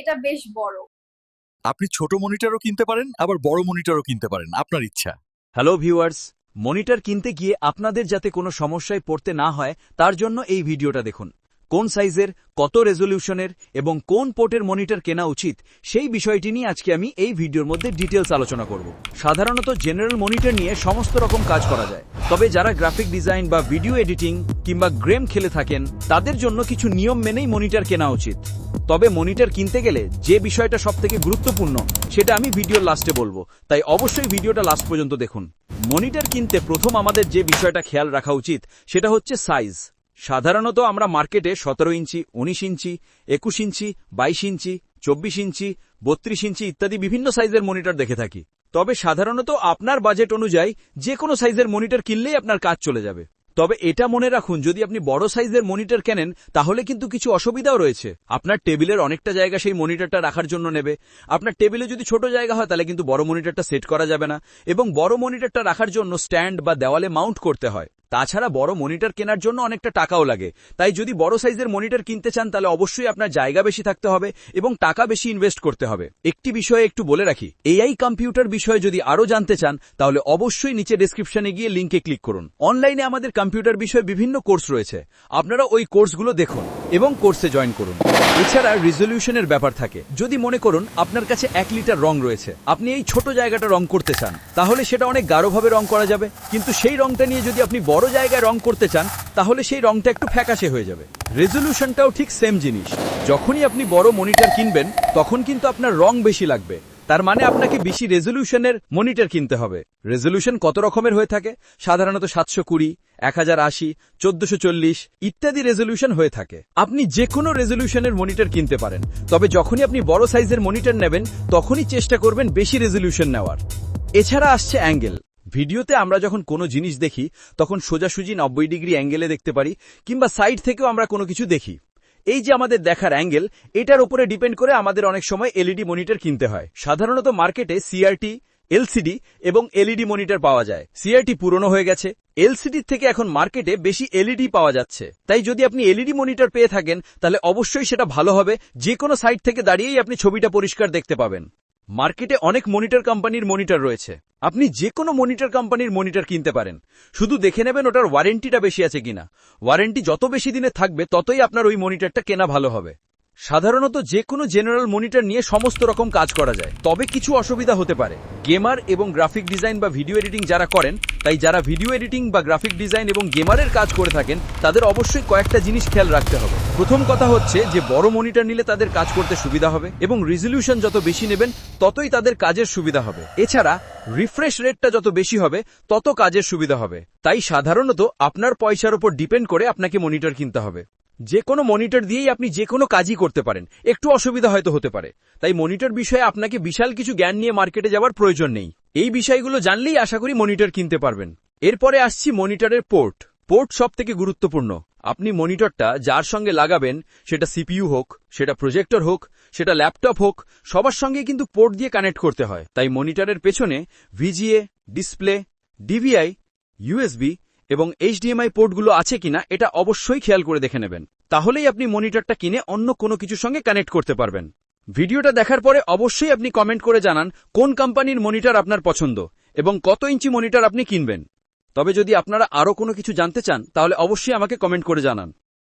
এটা বেশ বড়। আপনি ছোট মনিটরও কিনতে পারেন আবার বড় মনিটরও কিনতে পারেন আপনার ইচ্ছা। হ্যালো ভিউয়ার্স মনিটর কিনতে গিয়ে আপনাদের যাতে কোনো সমস্যায় পড়তে না হয় তার জন্য এই ভিডিওটা দেখুন। কোন সাইজের কত রেজলিউশনের এবং কোন পোর্টের মনিটর কেনা উচিত সেই বিষয়টি নিয়ে আজকে আমি এই ভিডিওর মধ্যে ডিটেলস আলোচনা করব। সাধারণত জেনারেল মনিটর নিয়ে সমস্ত রকম কাজ করা যায়। তবে যারা গ্রাফিক ডিজাইন বা ভিডিও এডিটিং কিংবা গ্রেম খেলে থাকেন, তাদের জন্য কিছু নিয়ম মেনেই মনিটর কেনা উচিত। তবে মনিটর কিনতে গেলে যে বিষয়টা সবথেকে গুরুত্বপূর্ণ, সেটা আমি ভিডিওর লাস্টে বলব। তাই অবশ্যই ভিডিওটা লাস্ট পর্যন্ত দেখুন। মনিটর কিনতে প্রথম আমাদের যে বিষয়টা খেয়াল রাখা উচিত, সেটা হচ্ছে সাইজ। সাধারণত আমরা মার্কেটে সতেরো ইঞ্চি, উনিশ ইঞ্চি, একুশ ইঞ্চি, বাইশ ইঞ্চি, চব্বিশ ইঞ্চি, বত্রিশ ইঞ্চি ইত্যাদি বিভিন্ন সাইজের মনিটর দেখে থাকি। তবে সাধারণত আপনার বাজেট অনুযায়ী যে কোনো সাইজের মনিটর কিনলেই আপনার কাজ চলে যাবে। তবে এটা মনে রাখুন, যদি আপনি বড় সাইজের মনিটর কেনেন, তাহলে কিন্তু কিছু অসুবিধাও রয়েছে। আপনার টেবিলের অনেকটা জায়গা সেই মনিটরটা রাখার জন্য নেবে। আপনার টেবিলে যদি ছোট জায়গা হয়, তাহলে কিন্তু বড় মনিটরটা সেট করা যাবে না। এবং বড় মনিটরটা রাখার জন্য স্ট্যান্ড বা দেওয়ালে মাউন্ট করতে হয়। তাছাড়া বড় মনিটর কেনার জন্য অনেকটা টাকাও লাগে। তাই যদি বড় সাইজের মনিটর কিনতে চান, তাহলে অবশ্যই আপনার জায়গা বেশি থাকতে হবে এবং টাকা বেশি ইনভেস্ট করতে হবে। একটি বিষয়ে একটু বলে রাখি, এআই কম্পিউটার বিষয়ে যদি আরও জানতে চান, তাহলে অবশ্যই নিচে ডিসক্রিপশনে গিয়ে লিঙ্কে ক্লিক করুন। অনলাইনে আমাদের কম্পিউটার বিষয়ে বিভিন্ন কোর্স রয়েছে। আপনারা ওই কোর্সগুলো দেখুন। এবং কোর্সে জয়েন করুন। এছাড়া রিজলিউশনের ব্যাপার থাকে। যদি মনে করুন আপনার কাছে এক লিটার রং রয়েছে, আপনি এই ছোট জায়গাটা রং করতে চান, তাহলে সেটা অনেক গাঢ়ভাবে রং করা যাবে। কিন্তু সেই রংটা নিয়ে যদি আপনি বড় জায়গায় রং করতে চান, তাহলে সেই রংটা একটু ফ্যাকাশে হয়ে যাবে। রেজলিউশনটাও ঠিক সেম জিনিস। যখনই আপনি বড় মনিটর কিনবেন, তখন কিন্তু আপনার রং বেশি লাগবে। তার মানে আপনাকে বেশি রেজলিউশনের মনিটর কিনতে হবে। রেজলিউশন কত রকমের হয়ে থাকে? সাধারণত সাতশো কুড়ি, এক হাজার আশি, চোদ্দশো চল্লিশ ইত্যাদি রেজলিউশন হয়ে থাকে। আপনি যে কোনো রেজলিউশনের মনিটর কিনতে পারেন। তবে যখনই আপনি বড় সাইজের মনিটর নেবেন, তখনই চেষ্টা করবেন বেশি রেজলিউশন নেওয়ার। এছাড়া আসছে অ্যাঙ্গেল। ভিডিওতে আমরা যখন কোনো জিনিস দেখি, তখন সোজাসুজি নব্বই ডিগ্রি অ্যাঙ্গেলে দেখতে পারি, কিংবা সাইড থেকেও আমরা কোনো কিছু দেখি। এই যে আমাদের দেখার অ্যাঙ্গেল, এটার উপরে ডিপেন্ড করে আমাদের অনেক সময় এলইডি মনিটর কিনতে হয়। সাধারণত মার্কেটে সিআরটি এলসিডি এবং এলইডি মনিটর পাওয়া যায়। সিআরটি পুরনো হয়ে গেছে। এলসিডির থেকে এখন মার্কেটে বেশি এলইডি পাওয়া যাচ্ছে। তাই যদি আপনি এলইডি মনিটর পেয়ে থাকেন, তাহলে অবশ্যই সেটা ভালো হবে। যে কোনো সাইট থেকে দাঁড়িয়েই আপনি ছবিটা পরিষ্কার দেখতে পাবেন। মার্কেটে অনেক মনিটর কোম্পানির মনিটর রয়েছে। আপনি যে কোনো মনিটর কোম্পানির মনিটর কিনতে পারেন। শুধু দেখে নেবেন ওটার ওয়ারেন্টিটা বেশি আছে কিনা। ওয়ারেন্টি যত বেশি দিনে থাকবে, ততই আপনার ওই মনিটরটা কেনা ভালো হবে। সাধারণত যে কোনো জেনারেল মনিটর নিয়ে সমস্ত রকম কাজ করা যায়। তবে কিছু অসুবিধা হতে পারে। গেমার এবং গ্রাফিক ডিজাইন বা ভিডিও এডিটিং যারা করেন, তাই যারা ভিডিও এডিটিং বা গ্রাফিক ডিজাইন এবং গেমারের কাজ করে থাকেন, তাদের অবশ্যই কয়েকটা জিনিস খেয়াল রাখতে হবে। প্রথম কথা হচ্ছে যে, বড় মনিটর নিলে তাদের কাজ করতে সুবিধা হবে এবং রিজলিউশন যত বেশি নেবেন, ততই তাদের কাজের সুবিধা হবে। এছাড়া, রিফ্রেশ রেটটা যত বেশি হবে, তত কাজের সুবিধা হবে। তাই সাধারণত আপনার পয়সার উপর ডিপেন্ড করে আপনাকে মনিটর কিনতে হবে। যে কোনো মনিটর দিয়েই আপনি যে কোনো কাজই করতে পারেন। একটু অসুবিধা হয়তো হতে পারে। তাই মনিটর বিষয়ে আপনাকে বিশাল কিছু জ্ঞান নিয়ে মার্কেটে যাওয়ার প্রয়োজন নেই। এই বিষয়গুলো জানলেই আশা করি মনিটর কিনতে পারবেন। এরপরে আসছি মনিটরের পোর্ট। পোর্ট সব থেকে গুরুত্বপূর্ণ। আপনি মনিটরটা যার সঙ্গে লাগাবেন, সেটা সিপিইউ হোক, সেটা প্রজেক্টর হোক, সেটা ল্যাপটপ হোক, সবার সঙ্গে কিন্তু পোর্ট দিয়ে কানেক্ট করতে হয়। তাই মনিটরের পেছনে ভিজিএ, ডিসপ্লে, ডিভিআই, ইউএসবি এবং এইচডিএমআই পোর্টগুলো আছে কিনা, এটা অবশ্যই খেয়াল করে দেখে নেবেন। তাহলেই আপনি মনিটরটা কিনে অন্য কোনো কিছুর সঙ্গে কানেক্ট করতে পারবেন। ভিডিওটা দেখার পরে অবশ্যই আপনি কমেন্ট করে জানান কোন কোম্পানির মনিটর আপনার পছন্দ এবং কত ইঞ্চি মনিটর আপনি কিনবেন। তবে যদি আপনারা আরও কোনো কিছু জানতে চান, তাহলে অবশ্যই আমাকে কমেন্ট করে জানান।